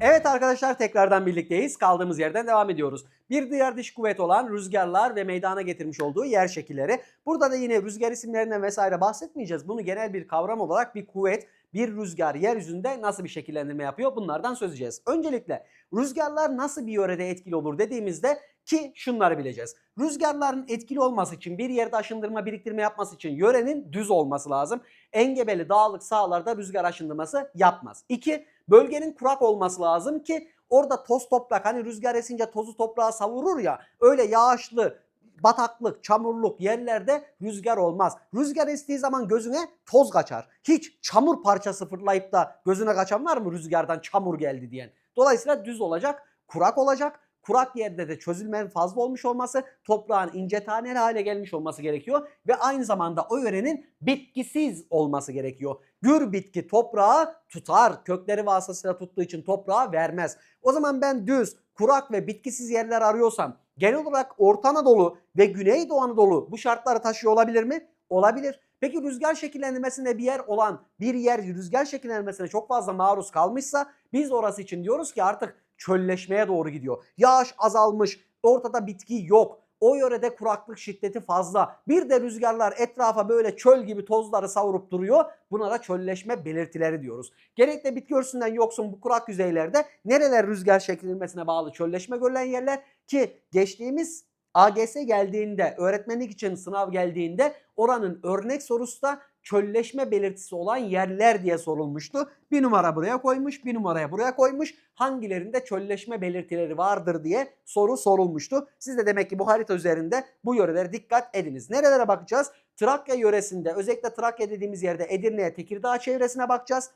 Evet arkadaşlar tekrardan birlikteyiz. Kaldığımız yerden devam ediyoruz. Bir diğer dış kuvvet olan rüzgarlar ve meydana getirmiş olduğu yer şekilleri. Burada da yine rüzgar isimlerinden vesaire bahsetmeyeceğiz. Bunu genel bir kavram olarak bir kuvvet, bir rüzgar yeryüzünde nasıl bir şekillendirme yapıyor bunlardan söz edeceğiz. Öncelikle rüzgarlar nasıl bir yörede etkili olur dediğimizde ki şunları bileceğiz. Rüzgarların etkili olması için bir yerde aşındırma biriktirme yapması için yörenin düz olması lazım. Engebeli dağlık sahalarda rüzgar aşındırması yapmaz. İki, bölgenin kurak olması lazım ki orada toz toprak hani rüzgar esince tozu toprağa savurur ya öyle yağışlı bataklık, çamurluk yerlerde rüzgar olmaz. Rüzgar estiği zaman gözüne toz kaçar. Hiç çamur parçası fırlayıp da gözüne kaçan var mı rüzgardan çamur geldi diyen. Dolayısıyla düz olacak, kurak olacak. Kurak yerde de çözülmenin fazla olmuş olması, toprağın ince taneli hale gelmiş olması gerekiyor ve aynı zamanda o yörenin bitkisiz olması gerekiyor. Gür bitki toprağı tutar, kökleri vasıtasıyla tuttuğu için toprağı vermez. O zaman ben düz, kurak ve bitkisiz yerler arıyorsam genel olarak Orta Anadolu ve Güneydoğu Anadolu bu şartları taşıyor olabilir mi? Olabilir. Peki rüzgar şekillendirmesinde bir yer olan bir yer rüzgar şekillendirmesine çok fazla maruz kalmışsa biz orası için diyoruz ki artık çölleşmeye doğru gidiyor. Yağış azalmış, ortada bitki yok. O yörede kuraklık şiddeti fazla. Bir de rüzgarlar etrafa böyle çöl gibi tozları savurup duruyor. Buna da çölleşme belirtileri diyoruz. Genellikle bitki örtüsünden yoksun bu kurak yüzeylerde nereler rüzgar şekillenmesine bağlı çölleşme görülen yerler ki geçtiğimiz AGS geldiğinde, öğretmenlik için sınav geldiğinde oranın örnek sorusu da çölleşme belirtisi olan yerler diye sorulmuştu. Bir numara buraya koymuş, bir numaraya buraya koymuş. Hangilerinde çölleşme belirtileri vardır diye soru sorulmuştu. Siz de demek ki bu harita üzerinde bu yörelere dikkat ediniz. Nerelere bakacağız? Trakya yöresinde özellikle Trakya dediğimiz yerde Edirne'ye, Tekirdağ çevresine bakacağız.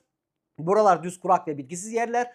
Buralar düz kurak ve bitkisiz yerler.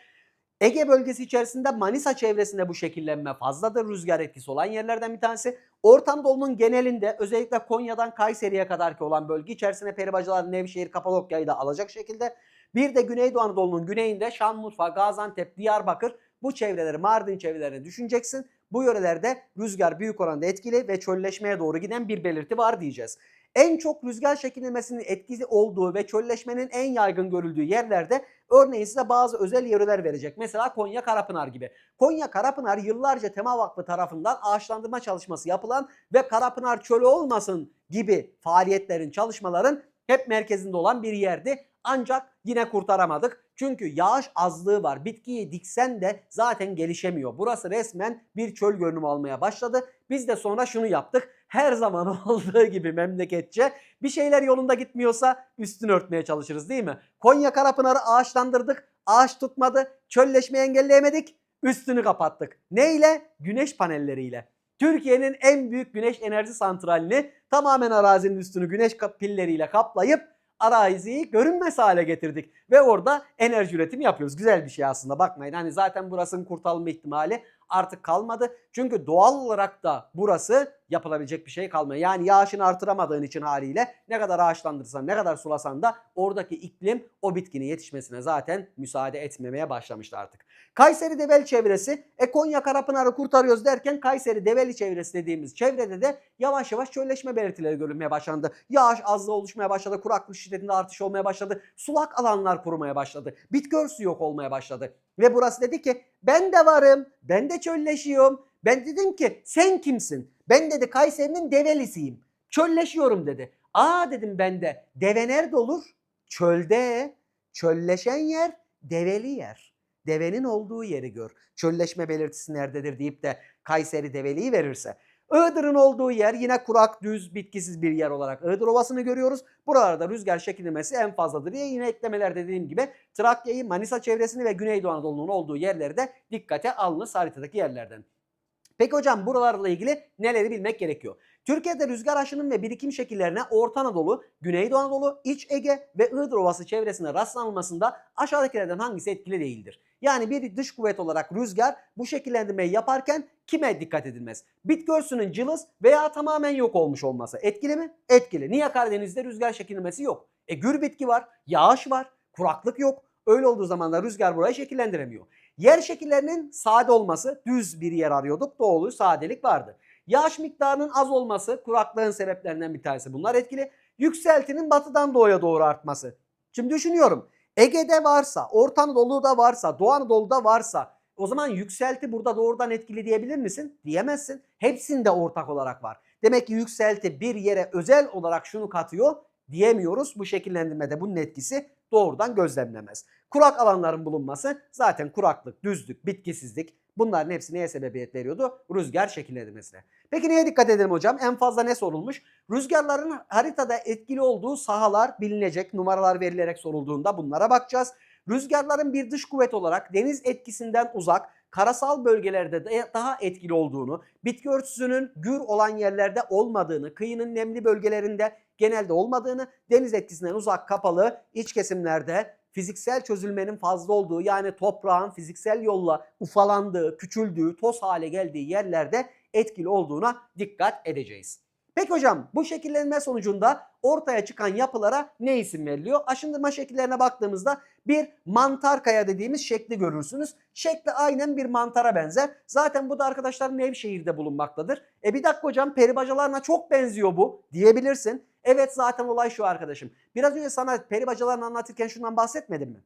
Ege bölgesi içerisinde Manisa çevresinde bu şekillenme fazladır. Rüzgar etkisi olan yerlerden bir tanesi. Orta Anadolu'nun genelinde özellikle Konya'dan Kayseri'ye kadar ki olan bölge içerisinde Peribacılar, Nevşehir, Kapadokya'yı da alacak şekilde. Bir de Güneydoğu Anadolu'nun güneyinde Şanlıurfa, Gaziantep, Diyarbakır bu çevreleri Mardin çevrelerine düşüneceksin. Bu yörelerde rüzgar büyük oranda etkili ve çölleşmeye doğru giden bir belirti var diyeceğiz. En çok rüzgar şekillenmesinin etkisi olduğu ve çölleşmenin en yaygın görüldüğü yerlerde örneğin size bazı özel yöreler verecek. Mesela Konya Karapınar gibi. Konya Karapınar yıllarca Tema Vakfı tarafından ağaçlandırma çalışması yapılan ve Karapınar çölü olmasın gibi faaliyetlerin, çalışmaların hep merkezinde olan bir yerdi. Ancak yine kurtaramadık. Çünkü yağış azlığı var. Bitkiyi diksen de zaten gelişemiyor. Burası resmen bir çöl görünümü almaya başladı. Biz de sonra şunu yaptık. Her zaman olduğu gibi memleketçe bir şeyler yolunda gitmiyorsa üstünü örtmeye çalışırız değil mi? Konya Karapınar'ı ağaçlandırdık. Ağaç tutmadı. Çölleşmeyi engelleyemedik. Üstünü kapattık. Neyle? Güneş panelleriyle. Türkiye'nin en büyük güneş enerji santralini tamamen arazinin üstünü güneş pilleriyle kaplayıp araziyi görünmez hale getirdik. Ve orada enerji üretimi yapıyoruz. Güzel bir şey aslında bakmayın. Hani zaten burasının kurtarılma ihtimali artık kalmadı. Çünkü doğal olarak da burası yapılabilecek bir şey kalmıyor. Yani yağışını artıramadığın için haliyle ne kadar ağaçlandırsan ne kadar sulasan da oradaki iklim o bitkinin yetişmesine zaten müsaade etmemeye başlamıştı artık. Kayseri Develi çevresi e Konya Karapınar'ı kurtarıyoruz derken Kayseri Develi çevresi dediğimiz çevrede de yavaş yavaş çölleşme belirtileri görülmeye başlandı. Yağış azlığı oluşmaya başladı. Kuraklık şiddetinde artış olmaya başladı. Sulak alanlar kurumaya başladı. Bitki örtüsü yok olmaya başladı. Ve burası dedi ki ben de varım. Ben de çölleşiyorum. Ben dedim ki sen kimsin? Ben dedi Kayseri'nin develisiyim. Çölleşiyorum dedi. Aa dedim ben de. Deve nerede olur? Çölde. Çölleşen yer develi yer. Devenin olduğu yeri gör. Çölleşme belirtisi nerededir deyip de Kayseri develiyi verirse. Iğdır'ın olduğu yer yine kurak, düz, bitkisiz bir yer olarak Iğdır Ovası'nı görüyoruz. Buralarda rüzgar şekillemesi en fazladır diye yine eklemeler dediğim gibi Trakya'yı, Manisa çevresini ve Güneydoğu Anadolu'nun olduğu yerleri de dikkate alınız haritadaki yerlerden. Peki hocam buralarla ilgili neleri bilmek gerekiyor? Türkiye'de rüzgar aşının ve birikim şekillerine Orta Anadolu, Güneydoğu Anadolu, İç Ege ve Iğdır Ovası çevresinde rastlanılmasında aşağıdakilerden hangisi etkili değildir? Yani bir dış kuvvet olarak rüzgar bu şekillendirmeyi yaparken kime dikkat edilmez? Bitki örtüsünün cılız veya tamamen yok olmuş olması etkili mi? Etkili. Niye Karadeniz'de rüzgar şekillenmesi yok? E gür bitki var, yağış var, kuraklık yok. Öyle olduğu zaman da rüzgar burayı şekillendiremiyor. Yer şekillerinin sade olması, düz bir yer arıyorduk. Doğulu sadelik vardı. Yağış miktarının az olması kuraklığın sebeplerinden bir tanesi. Bunlar etkili. Yükseltinin batıdan doğuya doğru artması. Şimdi düşünüyorum. Ege'de varsa, Orta Anadolu'da varsa, Doğu Anadolu'da varsa o zaman yükselti burada doğrudan etkili diyebilir misin? Diyemezsin. Hepsinde ortak olarak var. Demek ki yükselti bir yere özel olarak şunu katıyor diyemiyoruz. Bu şekillendirmede bunun etkisi doğrudan gözlemlemez. Kurak alanların bulunması zaten kuraklık, düzlük, bitkisizlik bunların hepsi neye sebebiyet veriyordu? Rüzgar şekillendirmesine. Peki neye dikkat edelim hocam? En fazla ne sorulmuş? Rüzgarların haritada etkili olduğu sahalar bilinecek. Numaralar verilerek sorulduğunda bunlara bakacağız. Rüzgarların bir dış kuvvet olarak deniz etkisinden uzak, karasal bölgelerde de daha etkili olduğunu, bitki örtüsünün gür olan yerlerde olmadığını, kıyının nemli bölgelerinde genelde olmadığını, deniz etkisinden uzak kapalı iç kesimlerde fiziksel çözülmenin fazla olduğu yani toprağın fiziksel yolla ufalandığı, küçüldüğü, toz hale geldiği yerlerde etkili olduğuna dikkat edeceğiz. Peki hocam bu şekillenme sonucunda ortaya çıkan yapılara ne isim veriliyor? Aşındırma şekillerine baktığımızda bir mantar kaya dediğimiz şekli görürsünüz. Şekli aynen bir mantara benzer. Zaten bu da arkadaşlar Nevşehir'de bulunmaktadır. E bir dakika hocam peribacalarına çok benziyor bu diyebilirsin. Evet zaten olay şu arkadaşım. Biraz önce sana peribacalarını anlatırken şundan bahsetmedim mi?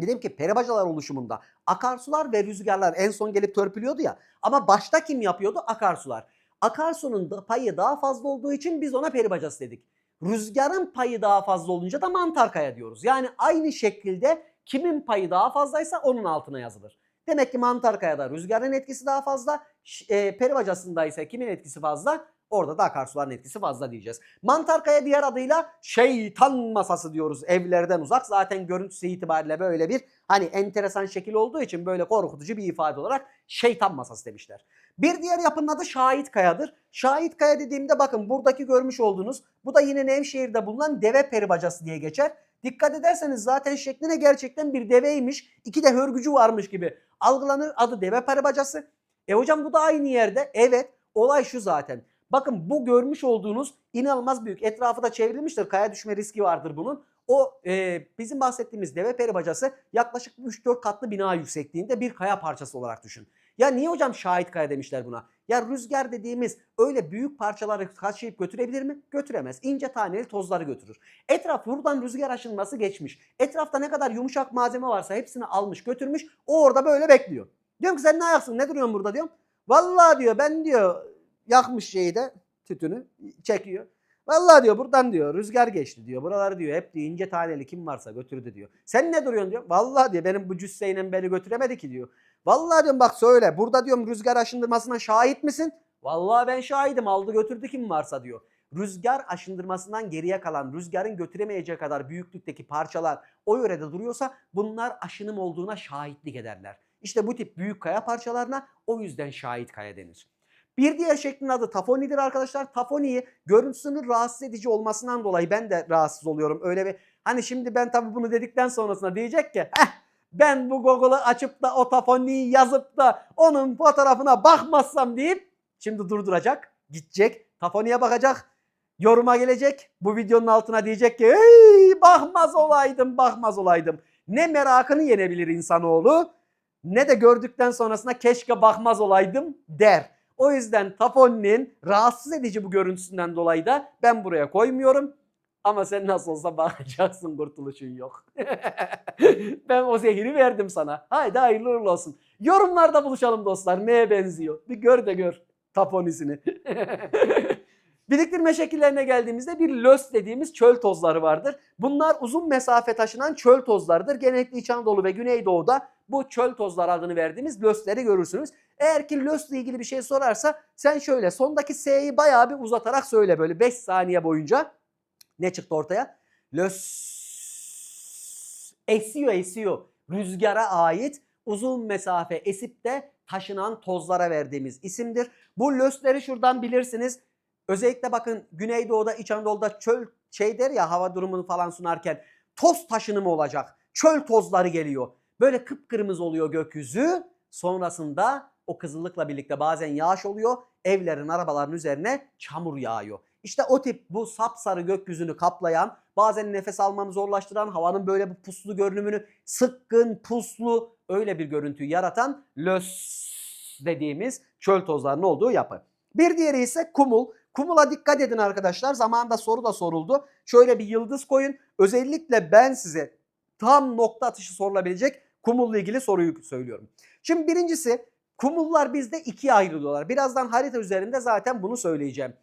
Dedim ki peribacalar oluşumunda akarsular ve rüzgarlar en son gelip törpülüyordu ya. Ama başta kim yapıyordu? Akarsular. Akarsunun da payı daha fazla olduğu için biz ona peribacası dedik. Rüzgarın payı daha fazla olunca da mantar kaya diyoruz. Yani aynı şekilde kimin payı daha fazlaysa onun altına yazılır. Demek ki mantar kayada rüzgarın etkisi daha fazla, e, peribacasında ise kimin etkisi fazla? Orada da akarsuların etkisi fazla diyeceğiz. Mantar kaya diğer adıyla şeytan masası diyoruz evlerden uzak. Zaten görüntüsü itibariyle böyle bir hani enteresan şekil olduğu için böyle korkutucu bir ifade olarak şeytan masası demişler. Bir diğer yapının adı Şahit Kaya'dır. Şahit Kaya dediğimde bakın buradaki görmüş olduğunuz bu da yine Nevşehir'de bulunan deve peribacası diye geçer. Dikkat ederseniz zaten şekline gerçekten bir deveymiş. iki de hörgücü varmış gibi algılanır. Adı deve peribacası. E hocam bu da aynı yerde. Evet olay şu zaten. Bakın bu görmüş olduğunuz inanılmaz büyük. Etrafı da çevrilmiştir. Kaya düşme riski vardır bunun. O e, bizim bahsettiğimiz deve peribacası yaklaşık 3-4 katlı bina yüksekliğinde bir kaya parçası olarak düşün. Ya niye hocam şahit kaya demişler buna? Ya rüzgar dediğimiz öyle büyük parçaları taşıyıp götürebilir mi? Götüremez. İnce taneli tozları götürür. Etraf buradan rüzgar aşınması geçmiş. Etrafta ne kadar yumuşak malzeme varsa hepsini almış götürmüş. O orada böyle bekliyor. Diyorum ki sen ne ayaksın ne duruyorsun burada diyorum. Vallahi diyor ben diyor yakmış şeyi de tütünü çekiyor. Vallahi diyor buradan diyor rüzgar geçti diyor. Buraları diyor hep diyor ince taneli kim varsa götürdü diyor. Sen ne duruyorsun diyor. Vallahi diyor benim bu cüsseyle beni götüremedi ki diyor. Vallahi diyorum bak söyle burada diyorum rüzgar aşındırmasına şahit misin? Vallahi ben şahidim aldı götürdü kim varsa diyor. Rüzgar aşındırmasından geriye kalan rüzgarın götüremeyeceği kadar büyüklükteki parçalar o yörede duruyorsa bunlar aşınım olduğuna şahitlik ederler. İşte bu tip büyük kaya parçalarına o yüzden şahit kaya denir. Bir diğer şeklin adı tafonidir arkadaşlar. Tafoniyi görüntüsünün rahatsız edici olmasından dolayı ben de rahatsız oluyorum. Öyle bir hani şimdi ben tabii bunu dedikten sonrasında diyecek ki ben bu Google'ı açıp da o tafoniyi yazıp da onun fotoğrafına bakmazsam deyip şimdi durduracak, gidecek, tafoniye bakacak, yoruma gelecek. Bu videonun altına diyecek ki hey bakmaz olaydım, bakmaz olaydım. Ne merakını yenebilir insanoğlu ne de gördükten sonrasında keşke bakmaz olaydım der. O yüzden Tafon'un rahatsız edici bu görüntüsünden dolayı da ben buraya koymuyorum. Ama sen nasıl olsa bakacaksın kurtuluşun yok. ben o zehiri verdim sana. Haydi hayırlı uğurlu olsun. Yorumlarda buluşalım dostlar. Neye benziyor? Bir gör de gör taponisini. Biriktirme şekillerine geldiğimizde bir lös dediğimiz çöl tozları vardır. Bunlar uzun mesafe taşınan çöl tozlarıdır. Genellikle İç Anadolu ve Güneydoğu'da bu çöl tozları adını verdiğimiz lösleri görürsünüz. Eğer ki lösle ilgili bir şey sorarsa sen şöyle sondaki S'yi bayağı bir uzatarak söyle böyle 5 saniye boyunca. Ne çıktı ortaya? Lös esiyor esiyor. Rüzgara ait uzun mesafe esip de taşınan tozlara verdiğimiz isimdir. Bu lösleri şuradan bilirsiniz. Özellikle bakın Güneydoğu'da, İç Anadolu'da çöl şey der ya hava durumunu falan sunarken toz taşınımı olacak. Çöl tozları geliyor. Böyle kıpkırmızı oluyor gökyüzü. Sonrasında o kızıllıkla birlikte bazen yağış oluyor. Evlerin, arabaların üzerine çamur yağıyor. İşte o tip bu sapsarı gökyüzünü kaplayan, bazen nefes almamı zorlaştıran, havanın böyle bu puslu görünümünü sıkkın, puslu öyle bir görüntüyü yaratan lös dediğimiz çöl tozlarının olduğu yapı. Bir diğeri ise kumul. Kumula dikkat edin arkadaşlar. Zamanında soru da soruldu. Şöyle bir yıldız koyun. Özellikle ben size tam nokta atışı sorulabilecek kumulla ilgili soruyu söylüyorum. Şimdi birincisi kumullar bizde ikiye ayrılıyorlar. Birazdan harita üzerinde zaten bunu söyleyeceğim.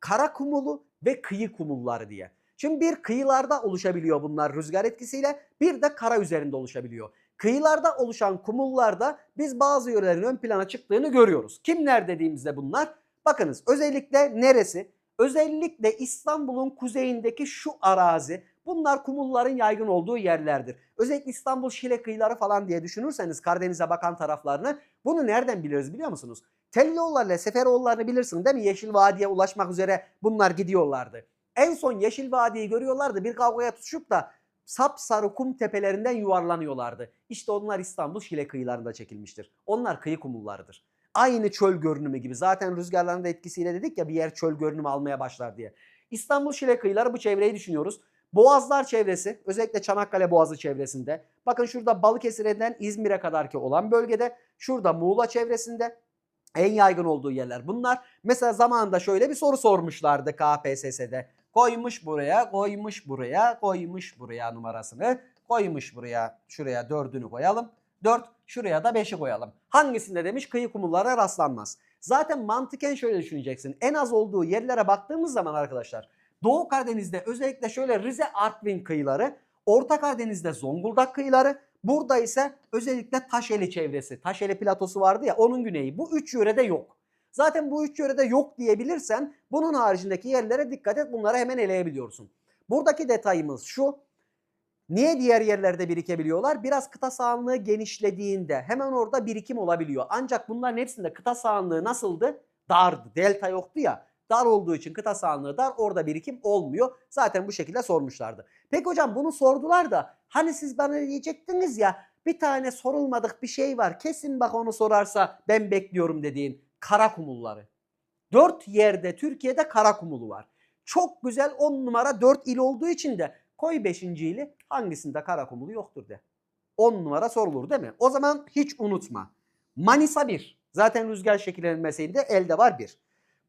Kara kumulu ve kıyı kumulları diye. Şimdi bir kıyılarda oluşabiliyor bunlar rüzgar etkisiyle bir de kara üzerinde oluşabiliyor. Kıyılarda oluşan kumullarda biz bazı yörelerin ön plana çıktığını görüyoruz. Kimler dediğimizde bunlar? Bakınız özellikle neresi? Özellikle İstanbul'un kuzeyindeki şu arazi bunlar kumulların yaygın olduğu yerlerdir. Özellikle İstanbul Şile kıyıları falan diye düşünürseniz Karadeniz'e bakan taraflarını bunu nereden biliriz biliyor musunuz? Tellioğullarla Seferoğullarını bilirsin değil mi? Yeşil Vadi'ye ulaşmak üzere bunlar gidiyorlardı. En son Yeşil Vadi'yi görüyorlardı bir kavgaya tutuşup da sapsarı kum tepelerinden yuvarlanıyorlardı. İşte onlar İstanbul Şile kıyılarında çekilmiştir. Onlar kıyı kumullarıdır. Aynı çöl görünümü gibi. Zaten rüzgarların da etkisiyle dedik ya bir yer çöl görünümü almaya başlar diye. İstanbul Şile kıyıları bu çevreyi düşünüyoruz. Boğazlar çevresi özellikle Çanakkale Boğazı çevresinde. Bakın şurada Balıkesir'den İzmir'e kadar ki olan bölgede. Şurada Muğla çevresinde en yaygın olduğu yerler bunlar. Mesela zamanında şöyle bir soru sormuşlardı KPSS'de. Koymuş buraya, koymuş buraya, koymuş buraya numarasını. Koymuş buraya, şuraya dördünü koyalım. 4, şuraya da 5'i koyalım. Hangisinde demiş kıyı kumullara rastlanmaz. Zaten mantıken şöyle düşüneceksin. En az olduğu yerlere baktığımız zaman arkadaşlar Doğu Karadeniz'de özellikle şöyle Rize Artvin kıyıları, Orta Karadeniz'de Zonguldak kıyıları, burada ise özellikle Taşeli çevresi, Taşeli platosu vardı ya onun güneyi. Bu üç yörede yok. Zaten bu üç yörede yok diyebilirsen bunun haricindeki yerlere dikkat et bunları hemen eleyebiliyorsun. Buradaki detayımız şu. Niye diğer yerlerde birikebiliyorlar? Biraz kıta sahanlığı genişlediğinde hemen orada birikim olabiliyor. Ancak bunların hepsinde kıta sahanlığı nasıldı? Dardı. Delta yoktu ya. Dar olduğu için kıta sahanlığı dar orada birikim olmuyor. Zaten bu şekilde sormuşlardı. Peki hocam bunu sordular da hani siz bana diyecektiniz ya bir tane sorulmadık bir şey var. Kesin bak onu sorarsa ben bekliyorum dediğin kara kumulları. Dört yerde Türkiye'de kara kumulu var. Çok güzel 10 numara 4 il olduğu için de koy 5. ili hangisinde kara kumulu yoktur de. 10 numara sorulur değil mi? O zaman hiç unutma. Manisa 1. Zaten rüzgar şekillenmesinde elde var 1.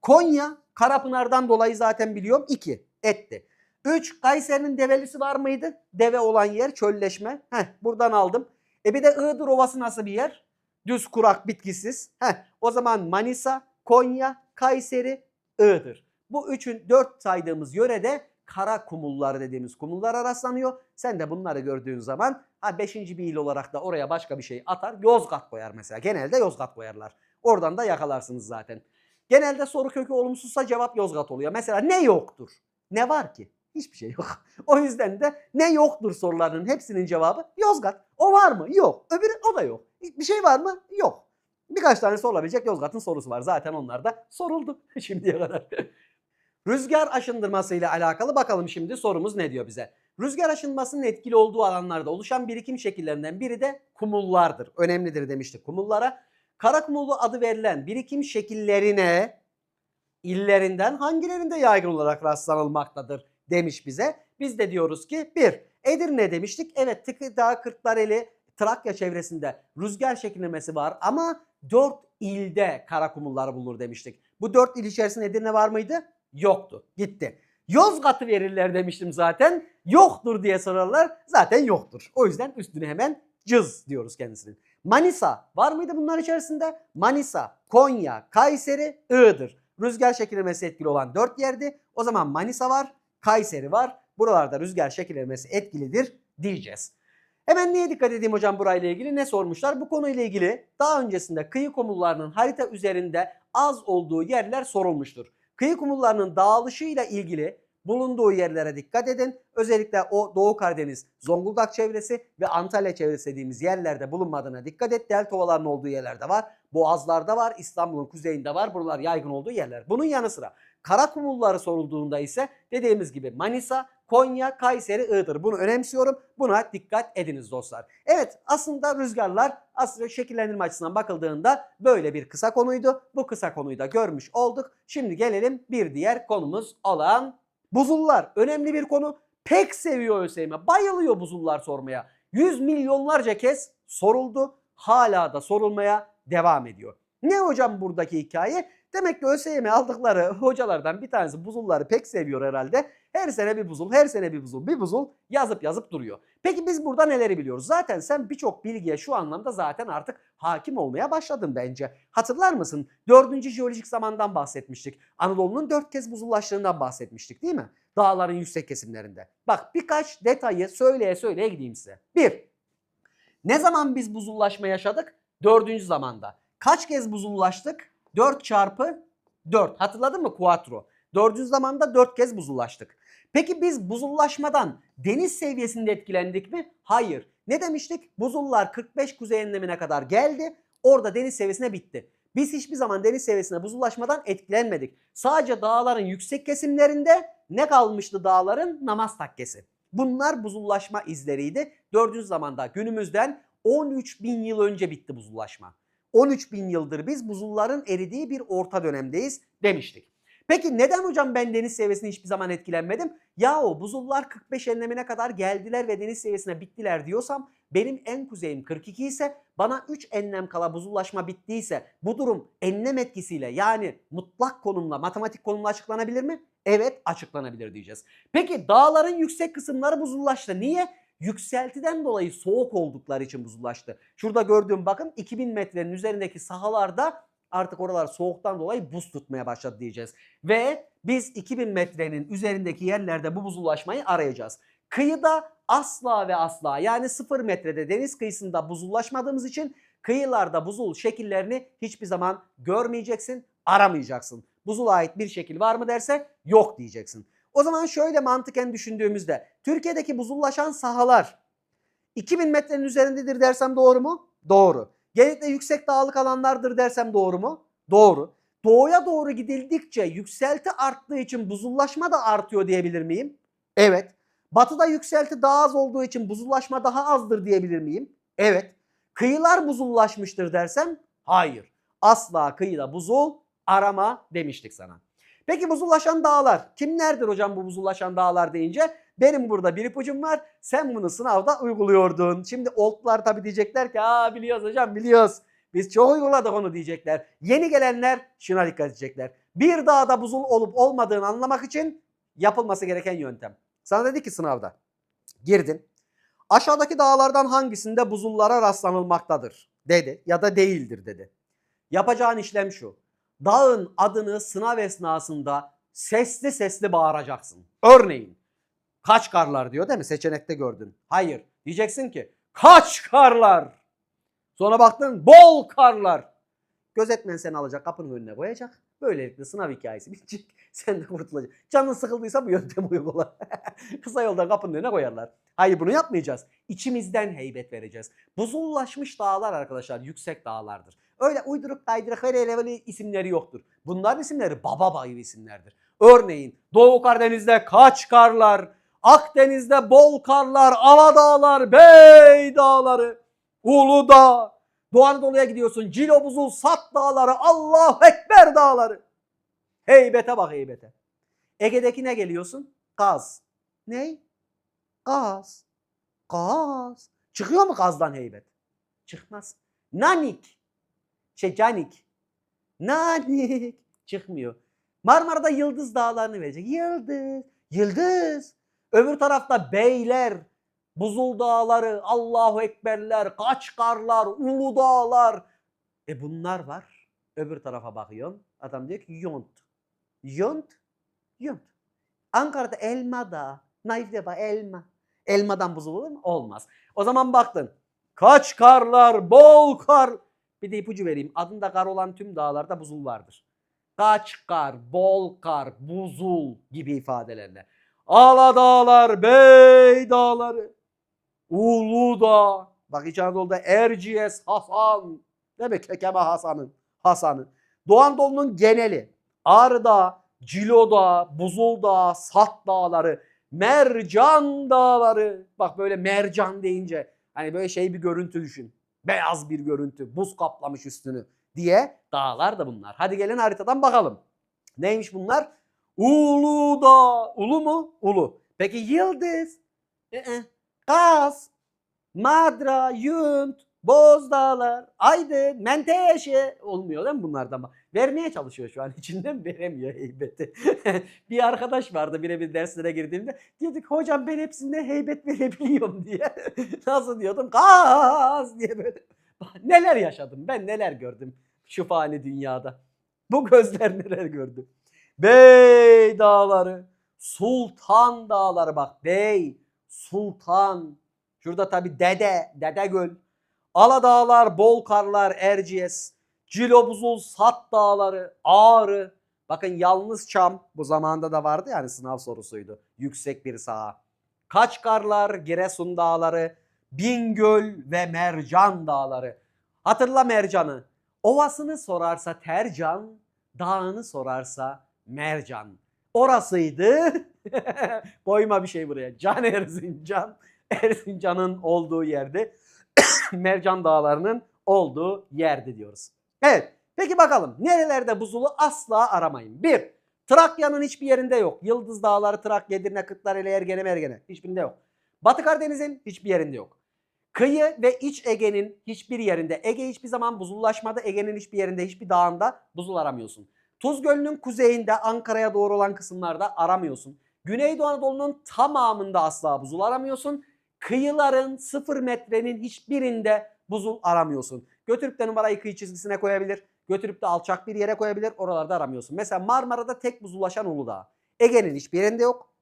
Konya Karapınar'dan dolayı zaten biliyorum 2 etti. 3 Kayseri'nin develisi var mıydı? Deve olan yer çölleşme. Heh, buradan aldım. E bir de Iğdır Ovası nasıl bir yer? Düz kurak bitkisiz. Heh, o zaman Manisa, Konya, Kayseri, Iğdır. Bu üçün dört saydığımız yörede kara kumullar dediğimiz kumullara rastlanıyor. Sen de bunları gördüğün zaman ha beşinci bir il olarak da oraya başka bir şey atar. Yozgat koyar mesela. Genelde Yozgat koyarlar. Oradan da yakalarsınız zaten. Genelde soru kökü olumsuzsa cevap Yozgat oluyor. Mesela ne yoktur? Ne var ki? Hiçbir şey yok. O yüzden de ne yoktur sorularının hepsinin cevabı Yozgat. O var mı? Yok. Öbürü o da yok. Bir şey var mı? Yok. Birkaç tane sorulabilecek Yozgat'ın sorusu var. Zaten onlar da soruldu şimdiye kadar. Rüzgar aşındırması ile alakalı bakalım şimdi sorumuz ne diyor bize? Rüzgar aşınmasının etkili olduğu alanlarda oluşan birikim şekillerinden biri de kumullardır. Önemlidir demiştik kumullara. Kara kumullu adı verilen birikim şekillerine illerinden hangilerinde yaygın olarak rastlanılmaktadır demiş bize. Biz de diyoruz ki bir Edirne demiştik. Evet Tekirdağ, Kırklareli, Trakya çevresinde rüzgar şekillemesi var ama 4 ilde kara kumullar bulunur demiştik. Bu 4 il içerisinde Edirne var mıydı? Yoktu. Gitti. Yozgat'ı verirler demiştim zaten. Yoktur diye sorarlar. Zaten yoktur. O yüzden üstüne hemen cız diyoruz kendisinin. Manisa var mıydı bunlar içerisinde? Manisa, Konya, Kayseri, Iğdır. Rüzgar şekillemesi etkili olan 4 yerdi. O zaman Manisa var, Kayseri var. Buralarda rüzgar şekillemesi etkilidir diyeceğiz. Hemen neye dikkat edeyim hocam burayla ilgili ne sormuşlar? Bu konuyla ilgili daha öncesinde kıyı kumullarının harita üzerinde az olduğu yerler sorulmuştur. Kıyı kumullarının dağılışıyla ilgili bulunduğu yerlere dikkat edin. Özellikle o Doğu Karadeniz, Zonguldak çevresi ve Antalya çevresi dediğimiz yerlerde bulunmadığına dikkat et. Delta ovalarının olduğu yerlerde var. Boğazlarda var, İstanbul'un kuzeyinde var. Buralar yaygın olduğu yerler. Bunun yanı sıra kara kumulları sorulduğunda ise dediğimiz gibi Manisa, Konya, Kayseri, Iğdır. Bunu önemsiyorum. Buna dikkat ediniz dostlar. Evet aslında rüzgarlar aslında şekillendirme açısından bakıldığında böyle bir kısa konuydu. Bu kısa konuyu da görmüş olduk. Şimdi gelelim bir diğer konumuz olan buzullar. Önemli bir konu. Pek seviyor ÖSYM. Bayılıyor buzullar sormaya. Yüz milyonlarca kez soruldu. Hala da sorulmaya devam ediyor. Ne hocam buradaki hikaye? Demek ki ÖSYM aldıkları hocalardan bir tanesi buzulları pek seviyor herhalde. Her sene bir buzul, her sene bir buzul, bir buzul yazıp yazıp duruyor. Peki biz burada neleri biliyoruz? Zaten sen birçok bilgiye şu anlamda zaten artık hakim olmaya başladın bence. Hatırlar mısın? Dördüncü jeolojik zamandan bahsetmiştik. Anadolu'nun dört kez buzullaştığından bahsetmiştik değil mi? Dağların yüksek kesimlerinde. Bak birkaç detayı söyleye söyleye gideyim size. Bir, ne zaman biz buzullaşma yaşadık? Dördüncü zamanda. Kaç kez buzullaştık? 4 çarpı 4. Hatırladın mı? Quattro. Dördüncü zamanda 4 kez buzullaştık. Peki biz buzullaşmadan deniz seviyesinde etkilendik mi? Hayır. Ne demiştik? Buzullar 45 kuzey enlemine kadar geldi. Orada deniz seviyesine bitti. Biz hiçbir zaman deniz seviyesine buzullaşmadan etkilenmedik. Sadece dağların yüksek kesimlerinde ne kalmıştı dağların? Namaz takkesi. Bunlar buzullaşma izleriydi. Dördüncü zamanda günümüzden 13 bin yıl önce bitti buzullaşma. 13 bin yıldır biz buzulların eridiği bir orta dönemdeyiz demiştik. Peki neden hocam ben deniz seviyesine hiçbir zaman etkilenmedim? Yahu buzullar 45 enlemine kadar geldiler ve deniz seviyesine bittiler diyorsam benim en kuzeyim 42 ise bana 3 enlem kala buzullaşma bittiyse bu durum enlem etkisiyle yani mutlak konumla matematik konumla açıklanabilir mi? Evet açıklanabilir diyeceğiz. Peki dağların yüksek kısımları buzullaştı. Niye? Yükseltiden dolayı soğuk oldukları için buzullaştı. Şurada gördüğüm bakın 2000 metrenin üzerindeki sahalarda artık oralar soğuktan dolayı buz tutmaya başladı diyeceğiz. Ve biz 2000 metrenin üzerindeki yerlerde bu buzullaşmayı arayacağız. Kıyıda asla ve asla yani 0 metrede deniz kıyısında buzullaşmadığımız için kıyılarda buzul şekillerini hiçbir zaman görmeyeceksin, aramayacaksın. Buzula ait bir şekil var mı derse yok diyeceksin. O zaman şöyle mantıken düşündüğümüzde Türkiye'deki buzullaşan sahalar 2000 metrenin üzerindedir dersem doğru mu? Doğru. Genellikle yüksek dağlık alanlardır dersem doğru mu? Doğru. Doğuya doğru gidildikçe yükselti arttığı için buzullaşma da artıyor diyebilir miyim? Evet. Batıda yükselti daha az olduğu için buzullaşma daha azdır diyebilir miyim? Evet. Kıyılar buzullaşmıştır dersem hayır. Asla kıyıda buzul arama demiştik sana. Peki buzullaşan dağlar. Kimlerdir hocam bu buzullaşan dağlar deyince? Benim burada bir ipucum var. Sen bunu sınavda uyguluyordun. Şimdi oldlar tabi diyecekler ki aa biliyoruz hocam biliyoruz. Biz çok uyguladık onu diyecekler. Yeni gelenler şuna dikkat edecekler. Bir dağda buzul olup olmadığını anlamak için yapılması gereken yöntem. Sana dedi ki sınavda girdin. Aşağıdaki dağlardan hangisinde buzullara rastlanılmaktadır dedi ya da değildir dedi. Yapacağın işlem şu. Dağın adını sınav esnasında sesli sesli bağıracaksın. Örneğin kaç karlar diyor değil mi? Seçenekte gördün. Hayır. Diyeceksin ki kaç karlar. Sonra baktın bol karlar. Gözetmen seni alacak kapının önüne koyacak. Böylelikle sınav hikayesi bitecek. Sen de kurtulacaksın. Canın sıkıldıysa bu yöntemi uygula. Kısa yoldan kapının önüne koyarlar. Hayır bunu yapmayacağız. İçimizden heybet vereceğiz. Buzullaşmış dağlar arkadaşlar yüksek dağlardır. Öyle uyduruk kaydırık öyle böyle isimleri yoktur. Bunların isimleri baba bayı isimlerdir. Örneğin Doğu Karadeniz'de kaç karlar, Akdeniz'de bol karlar, Aladağlar, Bey Dağları, Uludağ, Doğu Anadolu'ya gidiyorsun. Cilo Buzul, Sat Dağları, Allahu Ekber Dağları. Heybete bak heybete. Ege'dekine geliyorsun. Gaz. Ney? Gaz. Gaz. Çıkıyor mu gazdan heybet? Çıkmaz. Nanik. Şey Canik. Nanik. Çıkmıyor. Marmara'da Yıldız Dağları'nı verecek. Yıldız. Yıldız. Öbür tarafta Beyler, Buzul Dağları, Allahu Ekberler, Kaçkarlar, Ulu Dağlar. E bunlar var. Öbür tarafa bakıyorsun. Adam diyor ki Yont. Yont. Yont. Ankara'da Elma Dağı. Naif'te bak elma. Elmadan buzul olur mu? Olmaz. O zaman baktın. Kaç karlar, bol kar. Bir de ipucu vereyim. Adında kar olan tüm dağlarda buzul vardır. Kaç kar, bol kar, buzul gibi ifadelerle. Ala dağlar, bey dağları. Ulu dağ. Bak İç Anadolu'da Erciyes, Hasan. Demek Kekeme Hasan'ın. Hasan'ı. Doğu Anadolu'nun geneli. Ağrı Cilo Dağı, Buzul Dağı, Sat Dağları, Mercan Dağları. Bak böyle mercan deyince hani böyle şey bir görüntü düşün. Beyaz bir görüntü. Buz kaplamış üstünü diye dağlar da bunlar. Hadi gelin haritadan bakalım. Neymiş bunlar? Ulu Dağ. Ulu mu? Ulu. Peki Yıldız? Ee, Kaz. Madra, Yunt. Bozdağlar, Aydın, Menteşe olmuyor değil mi bunlardan? Vermeye çalışıyor şu an içinden veremiyor heybeti. bir arkadaş vardı birebir derslere girdiğimde. Diyorduk hocam ben hepsinde heybet verebiliyorum diye. Nasıl diyordum? Gaz diye böyle. Neler yaşadım ben neler gördüm şu fani dünyada. Bu gözler neler gördü. Bey dağları, sultan dağları bak. Bey, sultan. Şurada tabi dede, dede göl. Aladağlar, Bolkarlar, Erciyes, Cilobuzul, Sat Dağları, Ağrı. Bakın yalnız Çam bu zamanda da vardı yani sınav sorusuydu. Yüksek bir saha. Kaçkarlar, Giresun Dağları, Bingöl ve Mercan Dağları. Hatırla Mercan'ı. Ovasını sorarsa Tercan, dağını sorarsa Mercan. Orasıydı. Koyma bir şey buraya. Can Erzincan. Erzincan'ın olduğu yerde Mercan Dağları'nın olduğu yerde diyoruz. Evet. Peki bakalım nerelerde buzulu asla aramayın. Bir, Trakya'nın hiçbir yerinde yok. Yıldız Dağları, Trakya, Edirne, Kırklareli, Ergene, Mergene. Hiçbirinde yok. Batı Karadeniz'in hiçbir yerinde yok. Kıyı ve iç Ege'nin hiçbir yerinde. Ege hiçbir zaman buzullaşmadı. Ege'nin hiçbir yerinde, hiçbir dağında buzul aramıyorsun. Tuz Gölü'nün kuzeyinde Ankara'ya doğru olan kısımlarda aramıyorsun. Güneydoğu Anadolu'nun tamamında asla buzul aramıyorsun. Kıyıların sıfır metrenin hiçbirinde buzul aramıyorsun. Götürüp de numarayı kıyı çizgisine koyabilir. Götürüp de alçak bir yere koyabilir. Oralarda aramıyorsun. Mesela Marmara'da tek buzullaşan Uludağ. Ege'nin hiçbir yerinde yok.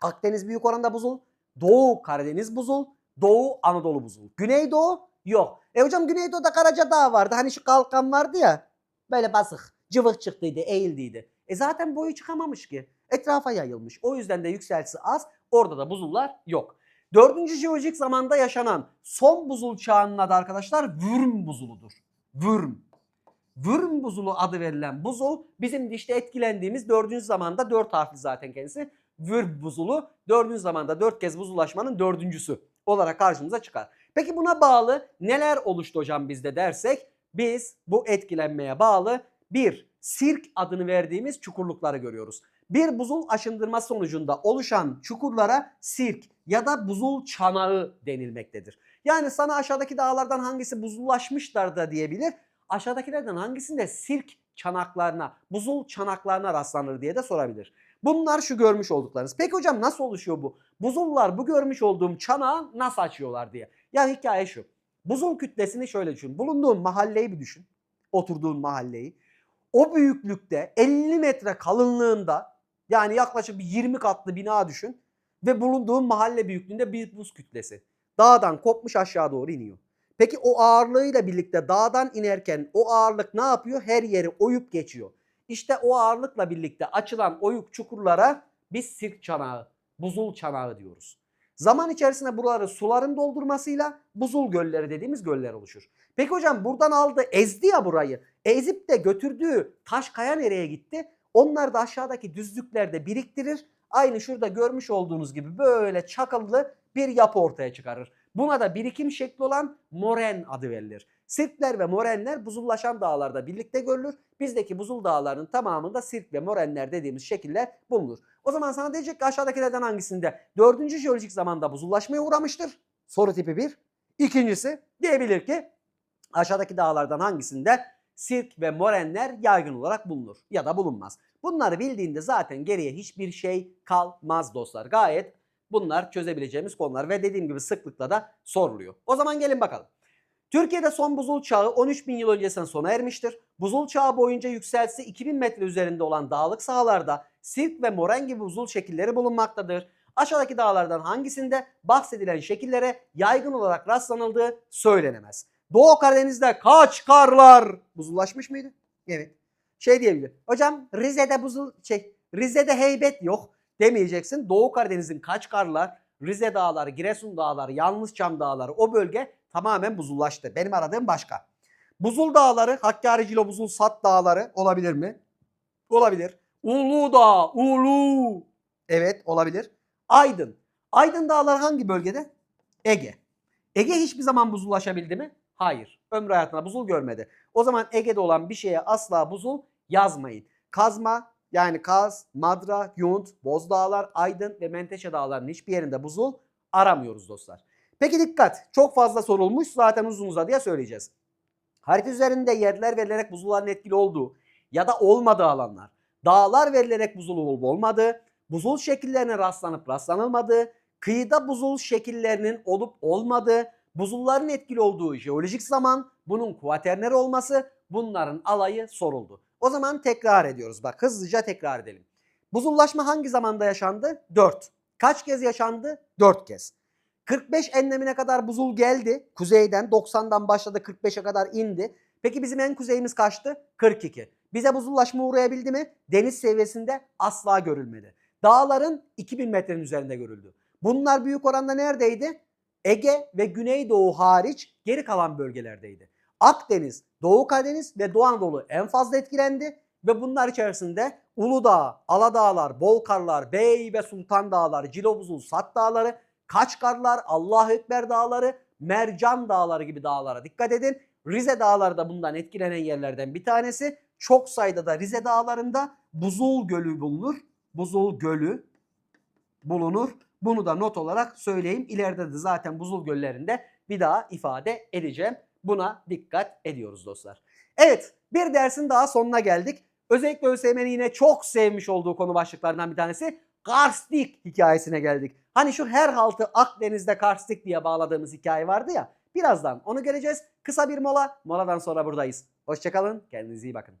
Akdeniz büyük oranda buzul. Doğu Karadeniz buzul. Doğu Anadolu buzul. Güneydoğu yok. E hocam Güneydoğu'da Karacadağ vardı. Hani şu kalkan vardı ya. Böyle basık. Cıvık çıktıydı, eğildiydi. E zaten boyu çıkamamış ki. Etrafa yayılmış. O yüzden de yükseltisi az. Orada da buzullar yok. Dördüncü jeolojik zamanda yaşanan son buzul çağının adı arkadaşlar Würm buzuludur. Würm. Würm buzulu adı verilen buzul bizim de işte etkilendiğimiz dördüncü zamanda dört harfli zaten kendisi. Würm buzulu dördüncü zamanda dört kez buzullaşmanın dördüncüsü olarak karşımıza çıkar. Peki buna bağlı neler oluştu hocam bizde dersek biz bu etkilenmeye bağlı bir sirk adını verdiğimiz çukurlukları görüyoruz. Bir buzul aşındırma sonucunda oluşan çukurlara sirk ya da buzul çanağı denilmektedir. Yani sana aşağıdaki dağlardan hangisi buzullaşmışlar da diyebilir. Aşağıdakilerden hangisinde sirk çanaklarına, buzul çanaklarına rastlanır diye de sorabilir. Bunlar şu görmüş olduklarınız. Peki hocam nasıl oluşuyor bu? Buzullar bu görmüş olduğum çanağı nasıl açıyorlar diye. Yani hikaye şu. Buzul kütlesini şöyle düşün. Bulunduğun mahalleyi bir düşün. Oturduğun mahalleyi. O büyüklükte 50 metre kalınlığında yani yaklaşık bir 20 katlı bina düşün. Ve bulunduğun mahalle büyüklüğünde bir buz kütlesi. Dağdan kopmuş aşağı doğru iniyor. Peki o ağırlığıyla birlikte dağdan inerken o ağırlık ne yapıyor? Her yeri oyup geçiyor. İşte o ağırlıkla birlikte açılan oyuk çukurlara biz sirk çanağı, buzul çanağı diyoruz. Zaman içerisinde buraları suların doldurmasıyla buzul gölleri dediğimiz göller oluşur. Peki hocam buradan aldı ezdi ya burayı. Ezip de götürdüğü taş kaya nereye gitti? Onlar da aşağıdaki düzlüklerde biriktirir. Aynı şurada görmüş olduğunuz gibi böyle çakıllı bir yapı ortaya çıkarır. Buna da birikim şekli olan moren adı verilir. Sirkler ve morenler buzullaşan dağlarda birlikte görülür. Bizdeki buzul dağlarının tamamında sirk ve morenler dediğimiz şekiller bulunur. O zaman sana diyecek ki aşağıdakilerden hangisinde dördüncü jeolojik zamanda buzullaşmaya uğramıştır? Soru tipi bir. İkincisi diyebilir ki aşağıdaki dağlardan hangisinde sirk ve morenler yaygın olarak bulunur ya da bulunmaz. Bunları bildiğinde zaten geriye hiçbir şey kalmaz dostlar. Gayet bunlar çözebileceğimiz konular ve dediğim gibi sıklıkla da soruluyor. O zaman gelin bakalım. Türkiye'de son buzul çağı 13 bin yıl öncesine sona ermiştir. Buzul çağı boyunca yükseltisi 2000 metre üzerinde olan dağlık sahalarda sirk ve moren gibi buzul şekilleri bulunmaktadır. Aşağıdaki dağlardan hangisinde bahsedilen şekillere yaygın olarak rastlanıldığı söylenemez. Doğu Karadeniz'de kaç karlar buzullaşmış mıydı? Evet. Şey diyebilir. Hocam Rize'de buzul şey Rize'de heybet yok demeyeceksin. Doğu Karadeniz'in kaç karlar, Rize dağları, Giresun dağları, Yalnızçam dağları o bölge tamamen buzullaştı. Benim aradığım başka. Buzul dağları, Hakkari Cilo Buzul Sat dağları olabilir mi? Olabilir. Uludağ, Ulu. Evet olabilir. Aydın. Aydın dağları hangi bölgede? Ege. Ege hiçbir zaman buzullaşabildi mi? Hayır. Ömrü hayatında buzul görmedi. O zaman Ege'de olan bir şeye asla buzul yazmayın. Kazma yani Kaz, Madra, Yunt, Bozdağlar, Aydın ve Menteşe dağlarının hiçbir yerinde buzul aramıyoruz dostlar. Peki dikkat. Çok fazla sorulmuş. Zaten uzun uzadıya söyleyeceğiz. Harita üzerinde yerler verilerek buzulların etkili olduğu ya da olmadığı alanlar, dağlar verilerek buzul olup olmadığı, buzul şekillerine rastlanıp rastlanılmadığı, kıyıda buzul şekillerinin olup olmadığı, buzulların etkili olduğu jeolojik zaman, bunun kuaterner olması, bunların alayı soruldu. O zaman tekrar ediyoruz. Bak hızlıca tekrar edelim. Buzullaşma hangi zamanda yaşandı? 4. Kaç kez yaşandı? 4 kez. 45 enlemine kadar buzul geldi. Kuzeyden 90'dan başladı 45'e kadar indi. Peki bizim en kuzeyimiz kaçtı? 42. Bize buzullaşma uğrayabildi mi? Deniz seviyesinde asla görülmedi. Dağların 2000 metrenin üzerinde görüldü. Bunlar büyük oranda neredeydi? Ege ve Güneydoğu hariç geri kalan bölgelerdeydi. Akdeniz, Doğu Karadeniz ve Doğu Anadolu en fazla etkilendi ve bunlar içerisinde Uludağ, Aladağlar, Bolkarlar, Bey ve Sultan Dağları, Cilobuzul, Sat Dağları, Kaçkarlar, Allahu Ekber Dağları, Mercan Dağları gibi dağlara dikkat edin. Rize Dağları da bundan etkilenen yerlerden bir tanesi. Çok sayıda da Rize Dağları'nda Buzul Gölü bulunur. Buzul Gölü bulunur. Bunu da not olarak söyleyeyim. İleride de zaten buzul göllerinde bir daha ifade edeceğim. Buna dikkat ediyoruz dostlar. Evet bir dersin daha sonuna geldik. Özellikle ÖSYM'nin yine çok sevmiş olduğu konu başlıklarından bir tanesi karstik hikayesine geldik. Hani şu her haltı Akdeniz'de karstik diye bağladığımız hikaye vardı ya. Birazdan onu göreceğiz. Kısa bir mola. Moladan sonra buradayız. Hoşçakalın. Kendinize iyi bakın.